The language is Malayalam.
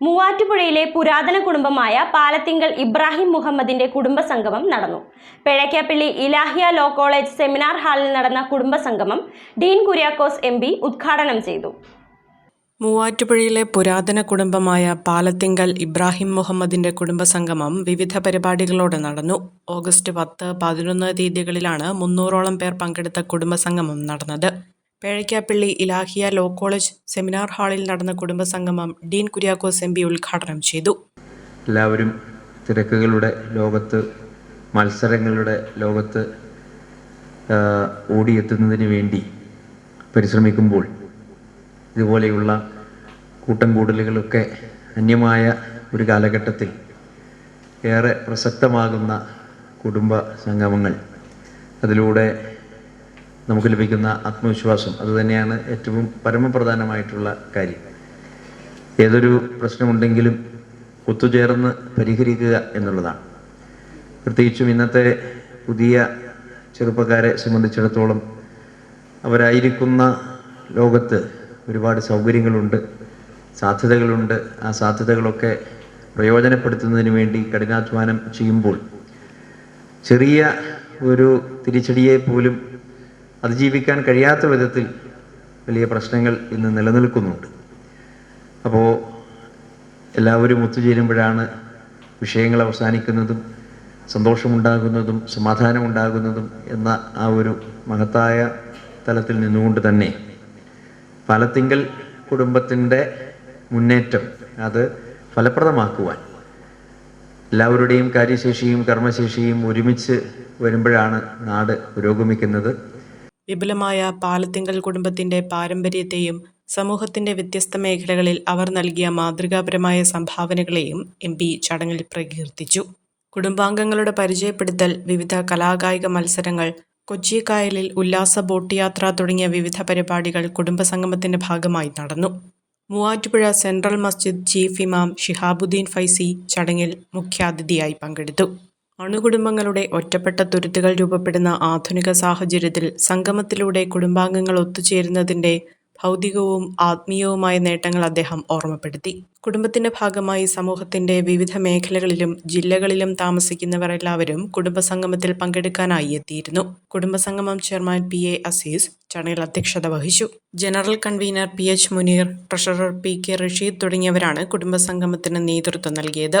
മൂവാറ്റുപുഴയിലെ പുരാതന കുടുംബമായ പാലത്തിങ്കൽ ഇബ്രാഹിം മുഹമ്മദിന്റെ കുടുംബസംഗമം നടന്നു. Pezhakkappilly Ilahia law college seminar ഹാളിൽ നടന്ന കുടുംബസംഗമം ഡീൻ കുര്യാക്കോസ് എം ഉദ്ഘാടനം ചെയ്തു. മൂവാറ്റുപുഴയിലെ പുരാതന കുടുംബമായ പാലത്തിങ്കൽ ഇബ്രാഹിം മുഹമ്മദിന്റെ കുടുംബസംഗമം വിവിധ പരിപാടികളോടെ നടന്നു. ഓഗസ്റ്റ് പത്ത് പതിനൊന്ന് തീയതികളിലാണ് മുന്നൂറോളം പേർ പങ്കെടുത്ത കുടുംബസംഗമം നടന്നത്. Pezhakkappilly Ilahia law college seminar ഹാളിൽ നടന്ന കുടുംബസംഗമം ഡീൻ കുര്യാക്കോസ് എം പി ഉദ്ഘാടനം ചെയ്തു. എല്ലാവരും തിരക്കുകളുടെ ലോകത്ത് മത്സരങ്ങളുടെ ലോകത്ത് ഓടിയെത്തുന്നതിന് വേണ്ടി പരിശ്രമിക്കുമ്പോൾ ഇതുപോലെയുള്ള കൂട്ടം കൂടലുകളൊക്കെ അന്യമായ ഒരു കാലഘട്ടത്തിൽ ഏറെ പ്രസക്തമാകുന്ന കുടുംബ സംഗമങ്ങൾ അതിലൂടെ നമുക്ക് ലഭിക്കുന്ന ആത്മവിശ്വാസം. അതുതന്നെയാണ് ഏറ്റവും പരമപ്രധാനമായിട്ടുള്ള കാര്യം. ഏതൊരു പ്രശ്നമുണ്ടെങ്കിലും ഒത്തുചേർന്ന് പരിഹരിക്കുക എന്നുള്ളതാണ്. പ്രത്യേകിച്ചും ഇന്നത്തെ പുതിയ ചെറുപ്പക്കാരെ സംബന്ധിച്ചിടത്തോളം അവരായിരിക്കുന്ന ലോകത്ത് ഒരുപാട് സൗകര്യങ്ങളുണ്ട് സാധ്യതകളുണ്ട്. ആ സാധ്യതകളൊക്കെ പ്രയോജനപ്പെടുത്തുന്നതിന് വേണ്ടി കഠിനാധ്വാനം ചെയ്യുമ്പോൾ ചെറിയ ഒരു തിരിച്ചടിയെ പോലും അതിജീവിക്കാൻ കഴിയാത്ത വിധത്തിൽ വലിയ പ്രശ്നങ്ങൾ ഇന്ന് നിലനിൽക്കുന്നുണ്ട്. അപ്പോൾ എല്ലാവരും ഒത്തുചേരുമ്പോഴാണ് വിഷയങ്ങൾ അവസാനിക്കുന്നതും സന്തോഷമുണ്ടാകുന്നതും സമാധാനമുണ്ടാകുന്നതും എന്ന ആ ഒരു മഹത്തായ തലത്തിൽ നിന്നുകൊണ്ട് തന്നെ പലത്തിങ്കൽ കുടുംബത്തിന്റെ മുന്നേറ്റം അത് ഫലപ്രദമാക്കുവാൻ എല്ലാവരുടെയും കാര്യശേഷിയും കർമ്മശേഷിയും ഒരുമിച്ച് വരുമ്പോഴാണ് നാട് പുരോഗമിക്കുന്നത്. വിപുലമായ പാലത്തിങ്കൽ കുടുംബത്തിന്റെ പാരമ്പര്യത്തെയും സമൂഹത്തിന്റെ വ്യത്യസ്ത മേഖലകളിൽ അവർ നൽകിയ മാതൃകാപരമായ സംഭാവനകളെയും എം പി ചടങ്ങിൽ പ്രകീർത്തിച്ചു. കുടുംബാംഗങ്ങളുടെ പരിചയപ്പെടുത്തൽ വിവിധ കലാകായിക മത്സരങ്ങൾ കൊച്ചി കായലിൽ ഉല്ലാസ ബോട്ട് യാത്ര തുടങ്ങിയ വിവിധ പരിപാടികൾ കുടുംബസംഗമത്തിന്റെ ഭാഗമായി നടന്നു. മൂവാറ്റുപുഴ സെൻട്രൽ മസ്ജിദ് ചീഫ് ഇമാം ഷിഹാബുദ്ദീൻ ഫൈസി ചടങ്ങിൽ മുഖ്യാതിഥിയായി പങ്കെടുത്തു. അണുകുടുംബങ്ങളുടെ ഒറ്റപ്പെട്ട തുരുത്തുകൾ രൂപപ്പെടുന്ന ആധുനിക സാഹചര്യത്തിൽ സംഗമത്തിലൂടെ കുടുംബാംഗങ്ങൾ ഒത്തുചേരുന്നതിന്റെ ഭൗതികവും ആത്മീയവുമായ നേട്ടങ്ങൾ അദ്ദേഹം ഓർമ്മപ്പെടുത്തി. കുടുംബത്തിന്റെ ഭാഗമായി സമൂഹത്തിന്റെ വിവിധ മേഖലകളിലും ജില്ലകളിലും താമസിക്കുന്നവർ എല്ലാവരും കുടുംബസംഗമത്തിൽ പങ്കെടുക്കാനായി എത്തിയിരുന്നു. കുടുംബസംഗമം ചെയർമാൻ പി എ അസീസ് ചടങ്ങിൽ അധ്യക്ഷത വഹിച്ചു. General convener P H Muneer treasurer P K Rasheed തുടങ്ങിയവരാണ് കുടുംബസംഗമത്തിന് നേതൃത്വം നൽകിയത്.